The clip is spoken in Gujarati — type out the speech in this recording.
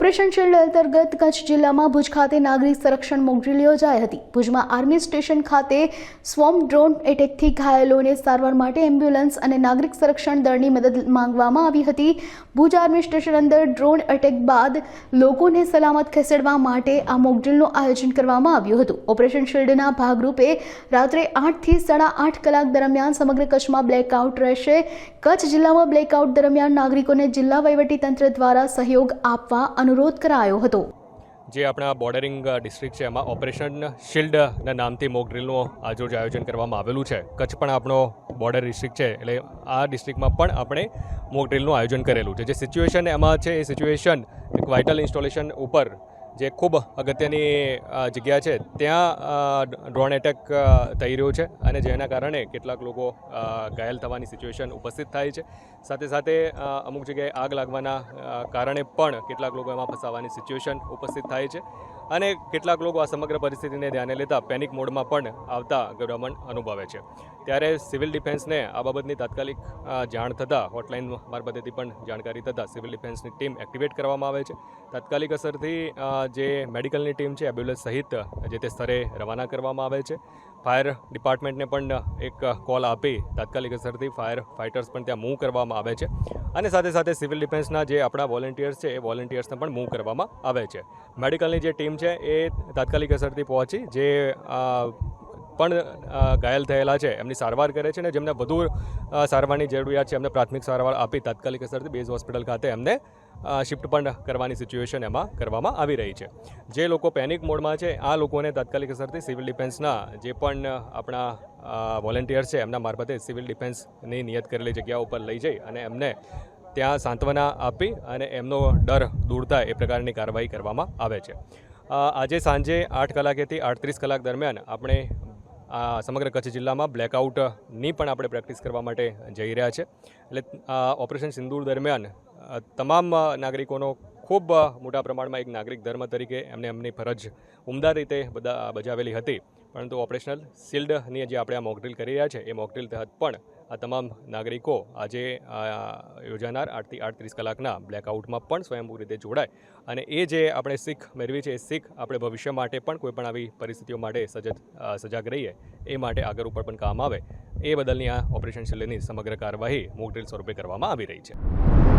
ઓપરેશન શિલ્ડ અંતર્ગત કચ્છ જિલ્લામાં ભુજ ખાતે નાગરિક સંરક્ષણ મોકડ્રીલ યોજાઈ હતી. ભુજમાં આર્મી સ્ટેશન ખાતે સ્વોમ ડ્રોન એટેકથી ઘાયલોને સારવાર માટે એમ્બ્યુલન્સ અને નાગરિક સંરક્ષણ દળની મદદ માંગવામાં આવી હતી. ભુજ આર્મી સ્ટેશન અંદર ડ્રોન એટેક બાદ લોકોને સલામત ખસેડવા માટે આ મોકડ્રીલનું આયોજન કરવામાં આવ્યું હતું. ઓપરેશન શિલ્ડના ભાગરૂપે રાત્રે આઠથી સાડા આઠ કલાક દરમિયાન સમગ્ર કચ્છમાં બ્લેકઆઉટ રહેશે. કચ્છ જિલ્લામાં બ્લેકઆઉટ દરમિયાન નાગરિકોને જિલ્લા વહીવટીતંત્ર દ્વારા સહયોગ આપવા અનુરોધ કરાયો હતો. જે આપણા બોર્ડરિંગ ડિસ્ટ્રિક્ટ છે, એમાં ઓપરેશન શિલ્ડના નામથી મોક ડ્રિલનું આજરોજ આયોજન કરવામાં આવેલું છે. કચ્છ પણ આપણો બોર્ડર ડિસ્ટ્રિક્ટ છે, એટલે આ ડિસ્ટ્રિક્ટમાં પણ આપણે મોક ડ્રિલનું આયોજન કરેલું છે. જે સિચ્યુએશન એમાં છે, એ સિચ્યુએશન એક વાઇટલ ઇન્સ્ટોલેશન ઉપર જે ખૂબ અગત્યની જગ્યા છે, ત્યાં ડ્રોન એટેક થઈ રહ્યો છે અને જેના કારણે કેટલાક લોકો ઘાયલ થવાની સિચ્યુએશન ઉપસ્થિત થાય છે. સાથે સાથે અમુક જગ્યાએ આગ લાગવાના કારણે પણ કેટલાક લોકો એમાં ફસાવાની સિચ્યુએશન ઉપસ્થિત થાય છે. અને કેટલાક લોકો આ સમગ્ર પરિસ્થિતિને ધ્યાને લેતા પેનિક મોડમાં પણ આવતા ગભરામણ અનુભવે છે. ત્યારે સિવિલ ડિફેન્સને આ બાબતની તાત્કાલિક જાણ થતાં હોટલાઇન મારફતેથી પણ જાણકારી થતાં સિવિલ ડિફેન્સની ટીમ એક્ટિવેટ કરવામાં આવે છે. તાત્કાલિક અસરથી જે મેડિકલની ટીમ છે એમ્બ્યુલન્સ સહિત જે તે સ્તરે રવાના કરવામાં આવે છે. ફાયર ડિપાર્ટમેન્ટને પણ એક કોલ આપી તાત્કાલિક અસરથી ફાયર ફાઇટર્સ પણ ત્યાં મૂવ કરવામાં આવે છે. અને સાથે સાથે સિવિલ ડિફેન્સના જે આપણા વોલેન્ટિયર્સ છે, એ વોલેન્ટિયર્સને પણ મૂવ કરવામાં આવે છે. મેડિકલની જે ટીમ છે, એ તાત્કાલિક અસરથી પહોંચી, જે પણ ઘાયલ થયેલા છે. એમની સારવાર કરે છે અને જેમને વધુ સારવારની જરૂરિયાત છે, એમને પ્રાથમિક સારવાર આપી તાત્કાલિક અસરથી બેઝ હોસ્પિટલ ખાતે એમને શિફ્ટ પણ કરવાની સિચ્યુએશન એમાં કરવામાં આવી રહી છે. જે લોકો પેનિક મોડમાં છે, આ લોકોને તાત્કાલિક અસરથી સિવિલ ડિફેન્સના જે પણ આપણા વોલેન્ટિયર્સ છે, એમના મારફતે સિવિલ ડિફેન્સની નિયત કરેલી જગ્યા ઉપર લઈ જઈ અને એમને ત્યાં સાંત્વના આપી અને એમનો ડર દૂર થાય એ પ્રકારની કાર્યવાહી કરવામાં આવે છે. આજે સાંજે આઠ કલાકેથી આડત્રીસ કલાક દરમિયાન આપણે આ સમગ્ર કચ્છ જિલ્લામાં બ્લેકઆઉટની પણ આપણે પ્રેક્ટિસ કરવા માટે જઈ રહ્યા છે. એટલે ઓપરેશન સિંદૂર દરમિયાન તમામ નાગરિકોનો ખૂબ મોટા પ્રમાણમાં એક નાગરિક ધર્મ તરીકે એમને એમની ફરજ ઉમદા રીતે બધા બજાવેલી હતી. પરંતુ ઓપરેશનલ શિલ્ડની જે આપણે આ મોકડ્રીલ કરી રહ્યા છે, એ મોકડ્રીલ તહત પણ આ તમામ નાગરિકો આજે યોજાનાર આઠથી આઠત્રીસ કલાકના બ્લેકઆઉટમાં પણ સ્વયંભૂ રીતે જોડાય. અને એ જે આપણે શીખ મેળવી છે, એ શીખ આપણે ભવિષ્ય માટે પણ કોઈપણ આવી પરિસ્થિતિઓ માટે સજજ સજાગ રહીએ, એ માટે આગળ ઉપર પણ કામ આવે. એ બદલની આ ઓપરેશન શિલ્ડની સમગ્ર કાર્યવાહી મોકડ્રીલ સ્વરૂપે કરવામાં આવી રહી છે.